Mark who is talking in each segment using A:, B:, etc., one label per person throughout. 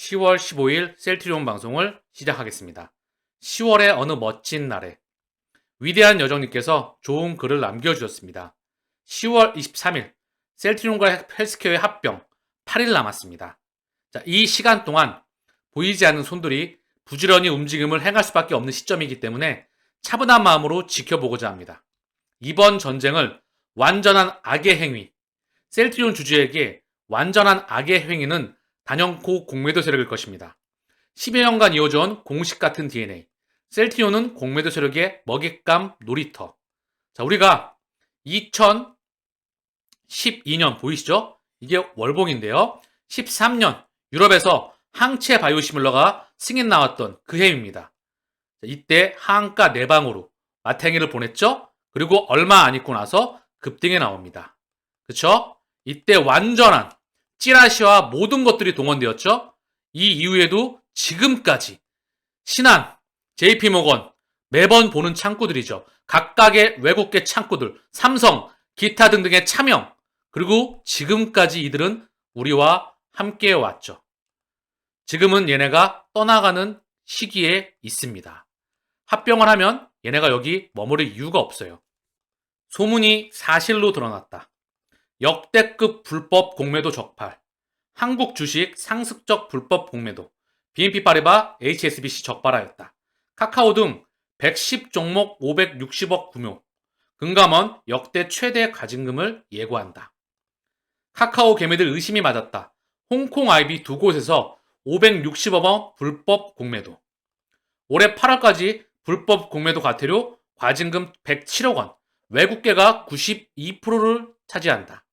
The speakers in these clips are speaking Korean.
A: 10월 15일 셀트리온 방송을 시작하겠습니다. 10월의 어느 멋진 날에 위대한 여정님께서 좋은 글을 남겨주셨습니다. 10월 23일 셀트리온과 헬스케어의 합병 8일 남았습니다. 자, 이 시간 동안 보이지 않는 손들이 부지런히 움직임을 행할 수밖에 없는 시점이기 때문에 차분한 마음으로 지켜보고자 합니다. 이번 전쟁을 완전한 악의 행위, 셀트리온 주주에게 완전한 악의 행위는 단연코 공매도 세력일 것입니다. 10여 년간 이어져온 공식 같은 DNA. 셀티오는 공매도 세력의 먹잇감 놀이터. 자, 우리가 2012년 보이시죠? 이게 월봉인데요. 13년 유럽에서 항체 바이오시밀러가 승인 나왔던 그 해입니다. 자, 이때 하한가 내방으로 마탱이를 보냈죠? 그리고 얼마 안 있고 나서 급등에 나옵니다. 그쵸? 이때 완전한 찌라시와 모든 것들이 동원되었죠. 이 이후에도 지금까지 신한, JP모건 매번 보는 창구들이죠. 각각의 외국계 창구들, 삼성, 기타 등등의 차명, 그리고 지금까지 이들은 우리와 함께 왔죠. 지금은 얘네가 떠나가는 시기에 있습니다. 합병을 하면 얘네가 여기 머무를 이유가 없어요. 소문이 사실로 드러났다. 역대급 불법 공매도 적발, 한국 주식 상습적 불법 공매도, BNP 파리바 HSBC 적발하였다. 카카오 등 110 종목 560억 구묘, 금감원 역대 최대 가진금을 예고한다. 카카오 개미들 의심이 맞았다. 홍콩 아이비 두 곳에서 560억 원 불법 공매도. 올해 8월까지 불법 공매도 과태료 과징금 107억 원, 외국계가 92%를 차지한다.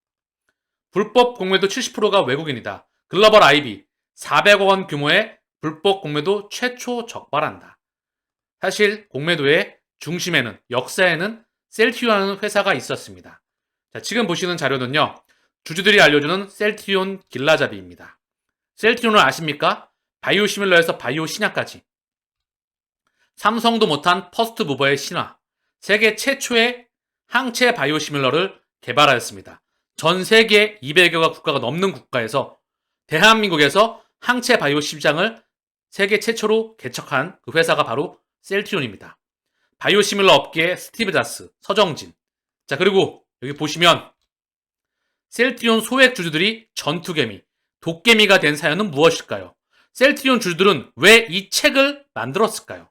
A: 불법 공매도 70%가 외국인이다. 글로벌 IB 400억 원 규모의 불법 공매도 최초 적발한다. 사실 공매도의 중심에는 역사에는 셀티온이라는 회사가 있었습니다. 자, 지금 보시는 자료는요. 주주들이 알려주는 셀티온 길라잡이입니다. 셀티온을 아십니까? 바이오 시밀러에서 바이오 신약까지. 삼성도 못한 퍼스트 무버의 신화. 세계 최초의 항체 바이오 시밀러를 개발하였습니다. 전 세계 200여가 국가가 넘는 국가에서 대한민국에서 항체 바이오 시장을 세계 최초로 개척한 그 회사가 바로 셀트리온입니다. 바이오 시밀러 업계의 스티브 자스, 서정진. 자, 그리고 여기 보시면 셀트리온 소액 주주들이 전투개미, 도깨미가 된 사연은 무엇일까요? 셀트리온 주주들은 왜 이 책을 만들었을까요?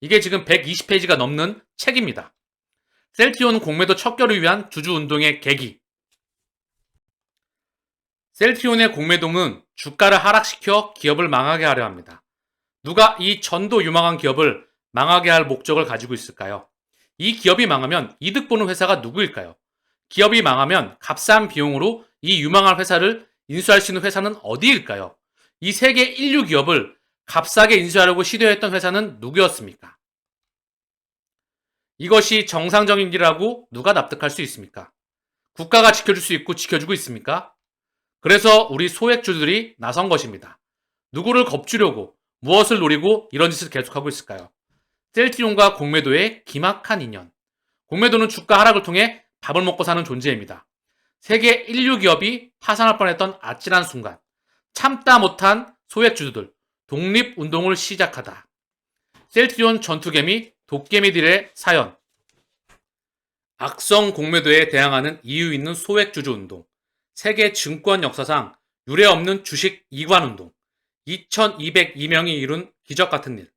A: 이게 지금 120페이지가 넘는 책입니다. 셀트리온 공매도 척결을 위한 주주 운동의 계기, 셀트리온의 공매동은 주가를 하락시켜 기업을 망하게 하려 합니다. 누가 이 전도 유망한 기업을 망하게 할 목적을 가지고 있을까요? 이 기업이 망하면 이득 보는 회사가 누구일까요? 기업이 망하면 값싼 비용으로 이 유망한 회사를 인수할 수 있는 회사는 어디일까요? 이 세계 인류 기업을 값싸게 인수하려고 시도했던 회사는 누구였습니까? 이것이 정상적인 길이라고 누가 납득할 수 있습니까? 국가가 지켜줄 수 있고 지켜주고 있습니까? 그래서 우리 소액주들이 나선 것입니다. 누구를 겁주려고 무엇을 노리고 이런 짓을 계속하고 있을까요? 셀트리온과 공매도의 기막한 인연. 공매도는 주가 하락을 통해 밥을 먹고 사는 존재입니다. 세계 인류 기업이 파산할 뻔했던 아찔한 순간 참다 못한 소액주주들 독립 운동을 시작하다. 셀트리온 전투개미 도깨미들의 사연 악성 공매도에 대항하는 이유 있는 소액주주 운동 세계 증권 역사상 유례 없는 주식 이관 운동, 2202명이 이룬 기적 같은 일,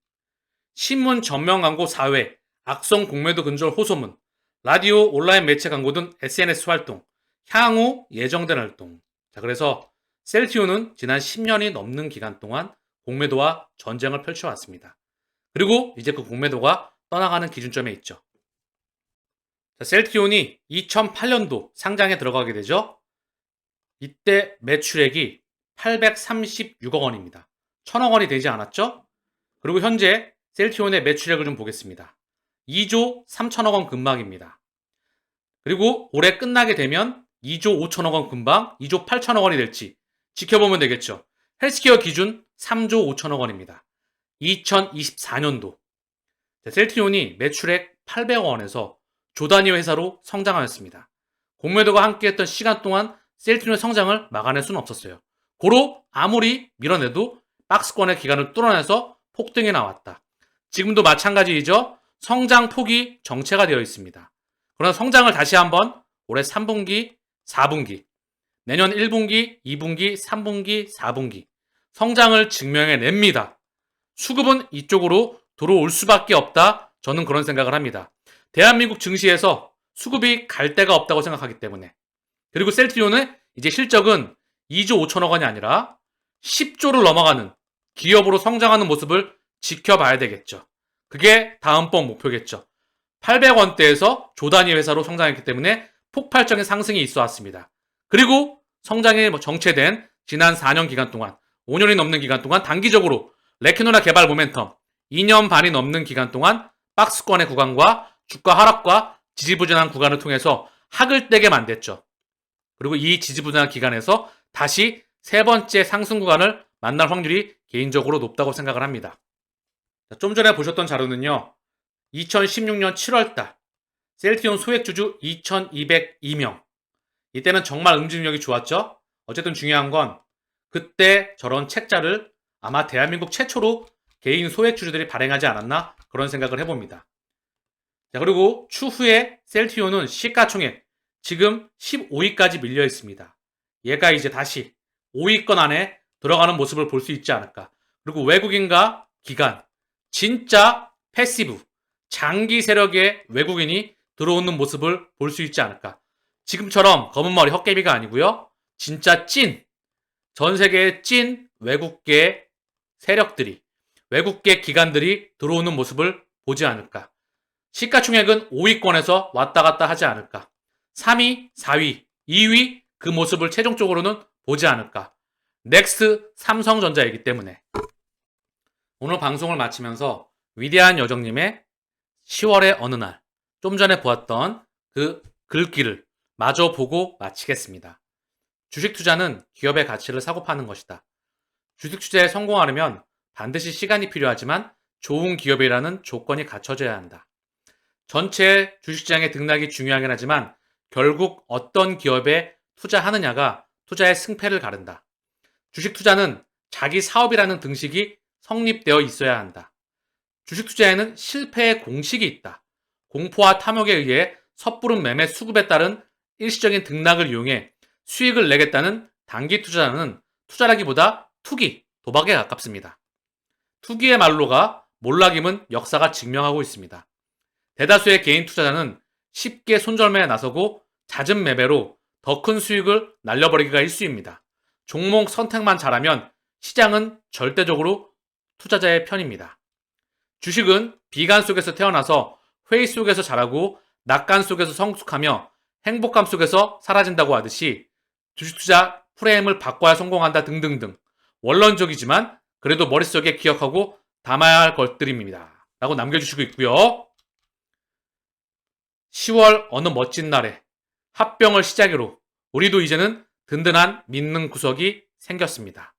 A: 신문 전면 광고 4회, 악성 공매도 근절 호소문, 라디오 온라인 매체 광고 등 SNS 활동, 향후 예정된 활동. 자, 그래서 셀티오는 지난 10년이 넘는 기간 동안 공매도와 전쟁을 펼쳐왔습니다. 그리고 이제 그 공매도가 떠나가는 기준점에 있죠. 자, 셀티온이 2008년도 상장에 들어가게 되죠. 이때 매출액이 836억 원입니다. 1000억 원이 되지 않았죠? 그리고 현재 셀티온의 매출액을 좀 보겠습니다. 2조 3천억 원 근방입니다. 그리고 올해 끝나게 되면 2조 5천억 원 근방, 2조 8천억 원이 될지 지켜보면 되겠죠. 헬스케어 기준 3조 5천억 원입니다. 2024년도 셀티온이 매출액 800억 원에서 조단위 회사로 성장하였습니다. 공매도가 함께했던 시간 동안 셀트리온의 성장을 막아낼 수는 없었어요. 고로 아무리 밀어내도 박스권의 기간을 뚫어내서 폭등이 나왔다. 지금도 마찬가지이죠. 성장 폭이 정체가 되어 있습니다. 그러나 성장을 다시 한번 올해 3분기, 4분기, 내년 1분기, 2분기, 3분기, 4분기 성장을 증명해 냅니다. 수급은 이쪽으로 들어올 수밖에 없다. 저는 그런 생각을 합니다. 대한민국 증시에서 수급이 갈 데가 없다고 생각하기 때문에. 그리고 셀트리온의 이제 실적은 2조 5천억 원이 아니라 10조를 넘어가는 기업으로 성장하는 모습을 지켜봐야 되겠죠. 그게 다음번 목표겠죠. 800원대에서 조단위 회사로 성장했기 때문에 폭발적인 상승이 있어 왔습니다. 그리고 성장이 뭐 정체된 지난 4년 기간 동안, 5년이 넘는 기간 동안 단기적으로 레키노나 개발 모멘텀, 2년 반이 넘는 기간 동안 박스권의 구간과 주가 하락과 지지부진한 구간을 통해서 학을 떼게 만들었죠. 그리고 이 지지부진한 기간에서 다시 세 번째 상승 구간을 만날 확률이 개인적으로 높다고 생각을 합니다. 자, 좀 전에 보셨던 자료는요. 2016년 7월달 셀티온 소액주주 2202명 이때는 정말 응집력이 좋았죠. 어쨌든 중요한 건 그때 저런 책자를 아마 대한민국 최초로 개인 소액주주들이 발행하지 않았나 그런 생각을 해봅니다. 자 그리고 추후에 셀티온은 시가총액 지금 15위까지 밀려 있습니다. 얘가 이제 다시 5위권 안에 들어가는 모습을 볼 수 있지 않을까. 그리고 외국인과 기관, 진짜 패시브, 장기 세력의 외국인이 들어오는 모습을 볼 수 있지 않을까. 지금처럼 검은 머리 헛개비가 아니고요. 진짜 찐, 전 세계의 찐 외국계 세력들이, 외국계 기관들이 들어오는 모습을 보지 않을까. 시가총액은 5위권에서 왔다 갔다 하지 않을까. 3위, 4위, 2위 그 모습을 최종적으로는 보지 않을까. 넥스트 삼성전자이기 때문에 오늘 방송을 마치면서 위대한 여정님의 10월의 어느 날 좀 전에 보았던 그 글귀를 마저 보고 마치겠습니다. 주식 투자는 기업의 가치를 사고 파는 것이다. 주식 투자에 성공하려면 반드시 시간이 필요하지만 좋은 기업이라는 조건이 갖춰져야 한다. 전체 주식시장의 등락이 중요하긴 하지만 결국 어떤 기업에 투자하느냐가 투자의 승패를 가른다. 주식 투자는 자기 사업이라는 등식이 성립되어 있어야 한다. 주식 투자에는 실패의 공식이 있다. 공포와 탐욕에 의해 섣부른 매매 수급에 따른 일시적인 등락을 이용해 수익을 내겠다는 단기 투자자는 투자라기보다 투기, 도박에 가깝습니다. 투기의 말로가 몰락임은 역사가 증명하고 있습니다. 대다수의 개인 투자자는 쉽게 손절매에 나서고 잦은 매매로 더 큰 수익을 날려버리기가 일수입니다. 종목 선택만 잘하면 시장은 절대적으로 투자자의 편입니다. 주식은 비관 속에서 태어나서 회의 속에서 자라고 낙관 속에서 성숙하며 행복감 속에서 사라진다고 하듯이 주식 투자 프레임을 바꿔야 성공한다 등등등 원론적이지만 그래도 머릿속에 기억하고 담아야 할 것들입니다. 라고 남겨주시고 있고요. 10월 어느 멋진 날에 합병을 시작으로 우리도 이제는 든든한 믿는 구석이 생겼습니다.